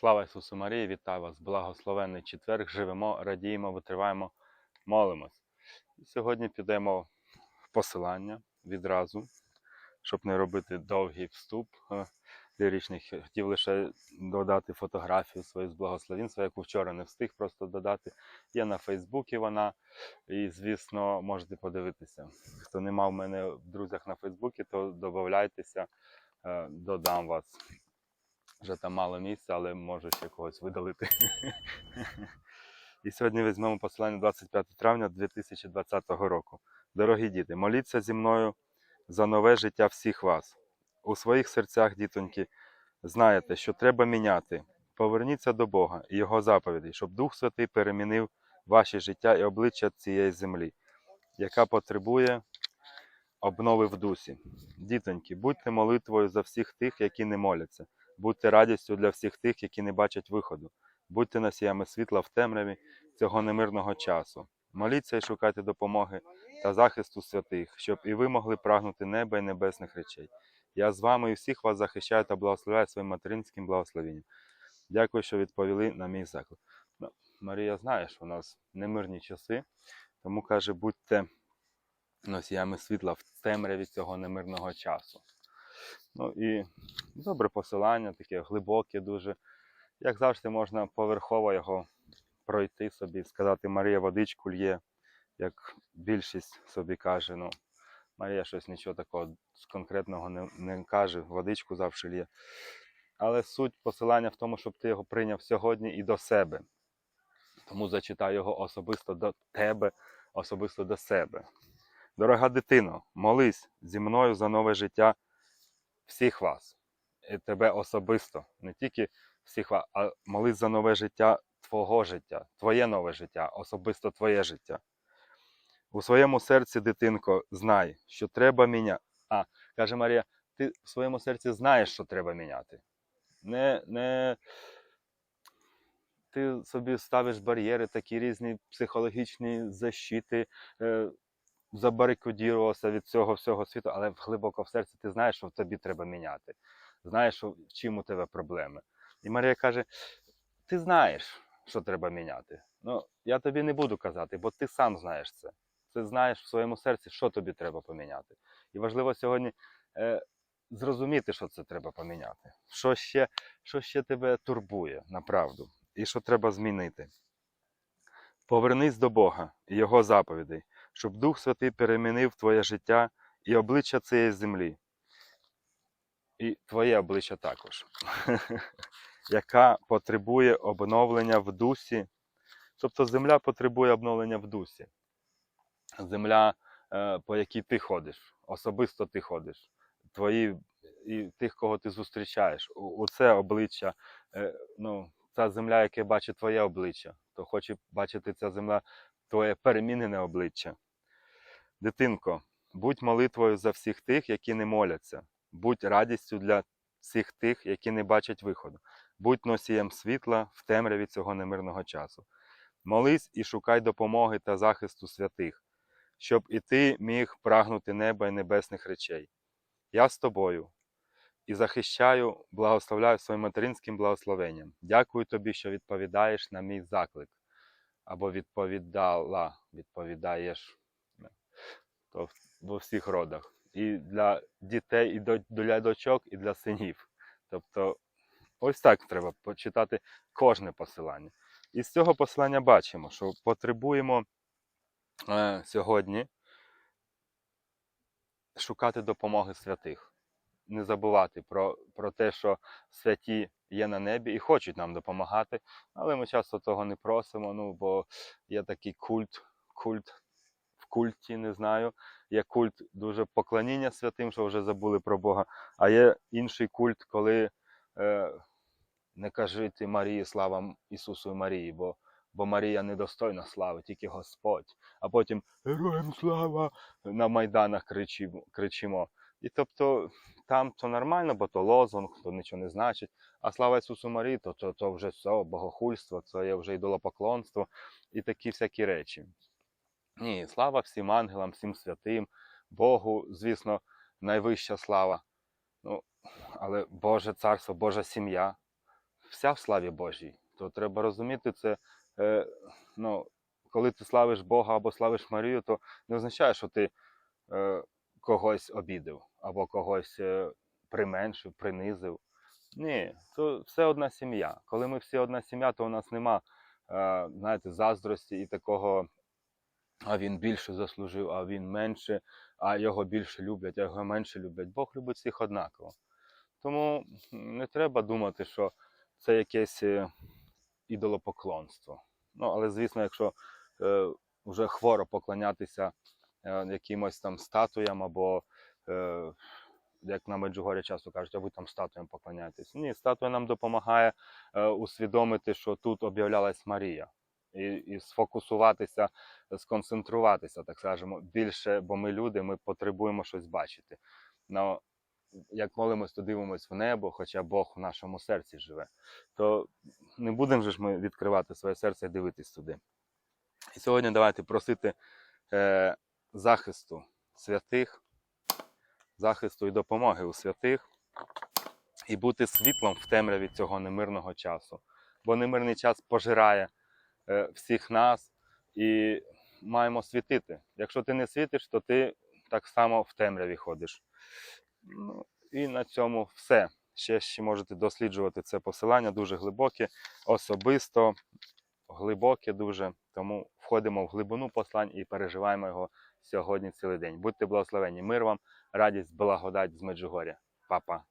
Слава Ісусу Марії, вітаю вас! Благословенний четверг. Живемо, радіємо, витриваємо, молимось. Сьогодні підемо в посилання відразу, щоб не робити довгий вступ е. Хотів лише додати фотографію свою з благословінства, яку вчора не встиг просто додати. Є на Фейсбуці вона. І, звісно, можете подивитися. Хто не мав мене в друзях на Фейсбуці, то додавайтеся, е, додам вас. Вже там мало місця, але можу ще когось видалити. І сьогодні візьмемо посилання 25 травня 2020 року. Дорогі діти, моліться зі мною за нове життя всіх вас. У своїх серцях, дітоньки, знаєте, що треба міняти. Поверніться до Бога і Його заповідей, щоб Дух Святий перемінив ваше життя і обличчя цієї землі, яка потребує обнови в дусі. Дітоньки, будьте молитвою за всіх тих, які не моляться. Будьте радістю для всіх тих, які не бачать виходу. Будьте носіями світла в темряві цього немирного часу. Моліться і шукайте допомоги та захисту святих, щоб і ви могли прагнути неба і небесних речей. Я з вами і всіх вас захищаю та благословляю своїм материнським благословенням. Дякую, що відповіли на мій заклик. Ну, Марія знає, що у нас немирні часи, тому каже, будьте носіями світла в темряві цього немирного часу. Ну і добре посилання, таке глибоке дуже. Як завжди, можна поверхово його пройти собі, сказати Марія водичку лє, як більшість собі каже. Ну, Марія щось нічого такого конкретного не, не каже, водичку завжди лє. Але суть посилання в тому, щоб ти його прийняв сьогодні і до себе. Тому зачитаю його особисто до тебе, особисто до себе. Дорога дитино, молись зі мною за нове життя всіх вас, і тебе особисто, не тільки всіх вас, а молись за нове життя твого життя, твоє нове життя, особисто твоє життя. У своєму серці, дитинко, знай, що треба міняти. А, каже Марія, ти в своєму серці знаєш, що треба міняти. Не, не... Ти собі ставиш бар'єри, такі різні психологічні защити, е, забарикодірувався від цього всього світу, але глибоко в серці ти знаєш, що тобі треба міняти. Знаєш, що, в чим у тебе проблеми. І Марія каже: ти знаєш, що треба міняти. Ну, я тобі не буду казати, бо ти сам знаєш це. Ти знаєш в своєму серці, що тобі треба поміняти. І важливо сьогодні е, зрозуміти, що це треба поміняти. Що ще, що ще тебе турбує, направду, і що треба змінити. Повернись до Бога і Його заповідей, щоб Дух Святий перемінив твоє життя і обличчя цієї землі. І твоє обличчя також, яка потребує обновлення в дусі. Тобто земля потребує обновлення в дусі. Земля, е, по якій ти ходиш, особисто ти ходиш, твої і тих, кого ти зустрічаєш. У- Оце обличчя, е, ну, ця земля, яке бачить твоє обличчя, то хоче бачити ця земля твоє перемінене обличчя. Дитинко, будь молитвою за всіх тих, які не моляться, будь радістю для всіх тих, які не бачать виходу, будь носієм світла в темряві цього немирного часу. Молись і шукай допомоги та захисту святих, щоб і ти міг прагнути неба і небесних речей. Я з тобою і захищаю, благословляю своїм материнським благословенням. Дякую тобі, що відповідаєш на мій заклик. Або відповідала, відповідаєш то в- во всіх родах. І для дітей, і для дочок, і для синів. Тобто, ось так треба почитати кожне посилання. І з цього посилання бачимо, що потребуємо е, сьогодні шукати допомоги святих. Не забувати про, про те, що святі є на небі і хочуть нам допомагати, але ми часто того не просимо, ну, бо є такий культ, культ в культі, не знаю. Є культ дуже поклоніння святим, що вже забули про Бога. А є інший культ, коли е, не кажіть Марії, слава Ісусу і Марії, бо, бо Марія недостойна слави, тільки Господь. А потім Героям слава на майданах кричимо. І тобто там то нормально, бо то лозунг, то нічого не значить. А слава Ісусу Марії, то, то, то вже все, богохульство, це є вже ідолопоклонство і такі всякі речі. Ні, слава всім ангелам, всім святим, Богу, звісно, найвища слава. Ну, але Боже царство, Божа сім'я. вся в славі Божій. То треба розуміти це. Е, ну, коли ти славиш Бога або славиш Марію, то не означає, що ти е, когось обідив або когось е, применшив, принизив. Ні, то все одна сім'я. Коли ми всі одна сім'я, то у нас нема, е, знаєте, заздрості і такого, а він більше заслужив, а він менше, а його більше люблять, а його менше люблять. Бог любить всіх однаково. Тому не треба думати, що це якесь е, ідолопоклонство. Ну, але звісно, якщо е, вже хворо поклонятися якимось там статуям або, е, як на Меджугорі часто кажуть, а ви там статуям поклоняєтесь. Ні, статуя нам допомагає е, усвідомити, що тут об'являлась Марія. І, і сфокусуватися, сконцентруватися, так скажемо, більше, бо ми люди, ми потребуємо щось бачити. Но як молимось, то дивимось в небо, хоча Бог в нашому серці живе, то не будемо ж ми відкривати своє серце і дивитись туди. І сьогодні давайте просити е, захисту святих, захисту і допомоги у святих, і бути світлом в темряві цього немирного часу. Бо немирний час пожирає е, всіх нас і маємо світити. Якщо ти не світиш, то ти так само в темряві ходиш. Ну, і на цьому все. Ще, ще можете досліджувати це посилання, дуже глибоке, особисто, глибоке дуже. Тому входимо в глибину послань і переживаємо його сьогодні цілий день. Будьте благословені. Мир вам, радість, благодать з Меджугоря. Папа.